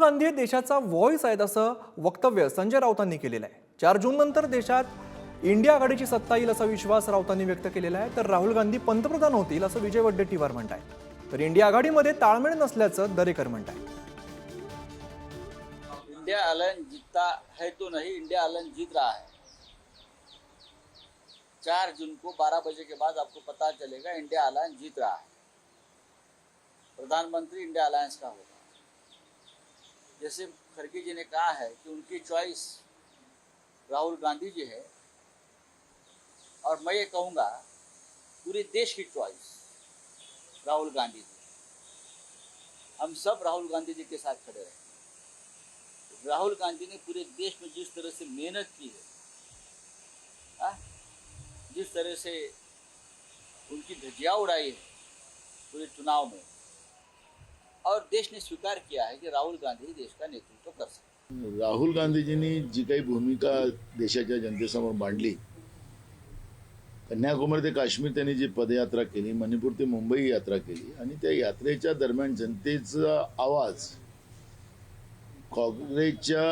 गांधी हे देशाचा व्हॉइस आहेत असं वक्तव्य संजय राऊतांनी केलेलं आहे. चार जून नंतर देशात इंडिया आघाडीची सत्ता येईल असा विश्वास राऊतांनी व्यक्त केलेला आहे. तर राहुल गांधी पंतप्रधान होतील असं विजय वड्डेट्टीवार म्हणतायत. तर इंडिया आघाडीमध्ये ताळमेळ नसल्याचं दरेकर म्हणतायत. इंडिया अलायन जीतता है तो नहीं इंडिया अलायन जीत रहा है. चार जून को 12 बजे के बाद आपको पता चलेगा इंडिया अलायंस जीत रहा है. प्रधानमंत्री इंडिया अलायंस का होगा? जैसे खड़गे जी ने कहा है कि उनकी चॉइस राहुल गांधी जी है और मैं ये कहूँगा, पूरे देश की चॉइस राहुल गांधी जी हम सब राहुल गांधी जी के साथ खड़े रहे राहुल गांधी ने पूरे देश में जिस तरह से मेहनत की है, आ? जिस तरह से उनकी धज्जियाँ उड़ाई है पूरे चुनाव में और देश ने स्वीकार किया है कि राहुल गांधी देश का नेतृत्व कर सकते राहुल गांधीजींनी जी काही भूमिका देशाच्या जनतेसमोर मांडली. कन्याकुमारी ते काश्मीर त्यांनी जी पदयात्रा केली मणिपूर ते मुंबई यात्रा केली आणि त्या यात्रेच्या दरम्यान जनतेचा आवाज काँग्रेसच्या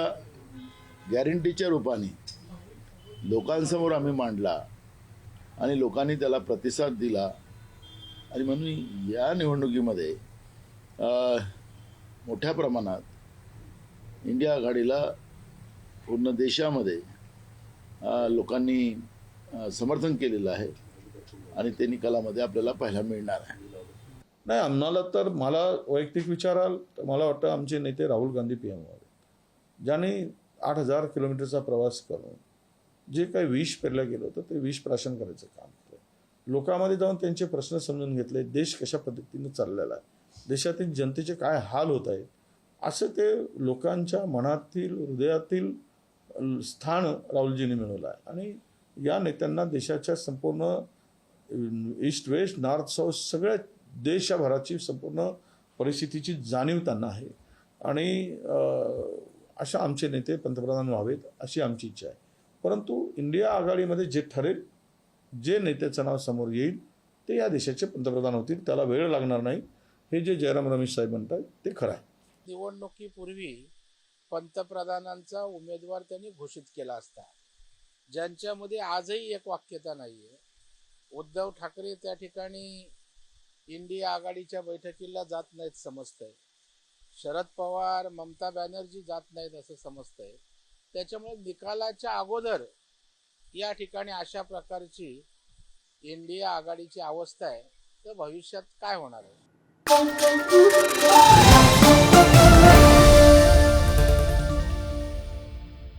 गॅरंटीच्या रूपाने लोकांसमोर आम्ही मांडला आणि लोकांनी त्याला प्रतिसाद दिला. आणि म्हणून या निवडणुकीमध्ये मोठ्या प्रमाणात इंडिया आघाडीला पूर्ण देशामध्ये लोकांनी समर्थन केलेलं आहे आणि ते निकालामध्ये आपल्याला पाहायला मिळणार आहे. नाही आम्हाला तर मला वैयक्तिक विचाराल तर मला वाटतं आमचे नेते राहुल गांधी पी एम व्हावे ज्यांनी आठ हजार किलोमीटरचा प्रवास करून जे काही विष पेरलं गेलं होतं ते विष प्राशन करायचं काम केलं. लोकांमध्ये जाऊन त्यांचे प्रश्न समजून घेतले देश कशा पद्धतीने चाललेला आहे? देशातील जनतेचे काय हाल होत आहेत असं ते लोकांच्या मनातील हृदयातील स्थान राहुलजींनी मिळवलं आहे. आणि या नेत्यांना देशाच्या संपूर्ण ईस्ट वेस्ट नॉर्थ साऊथ सगळ्या देशभराची संपूर्ण परिस्थितीची जाणीव त्यांना आहे. आणि अशा आमचे नेते पंतप्रधान व्हावेत अशी आमची इच्छा आहे. परंतु इंडिया आघाडीमध्ये जे ठरेल जे नेत्याचं नाव समोर येईल ते या देशाचे पंतप्रधान होतील. त्याला वेळ लागणार नाही. हे जे जयराम रमेश साहेब म्हणतात ते खरं आहे. निवडणुकीपूर्वी पंतप्रधानांचा उमेदवार त्यांनी घोषित केला असता. ज्यांच्यामध्ये आजही एक वाक्यता नाहीये. उद्धव ठाकरे त्या ठिकाणी इंडिया आघाडीच्या बैठकीला जात नाहीत समजतंय. शरद पवार ममता बॅनर्जी जात नाहीत असं समजतंय. त्याच्यामुळे निकालाच्या अगोदर या ठिकाणी अशा प्रकारची इंडिया आघाडीची अवस्था आहे. तर भविष्यात काय होणार आहे? Thank you.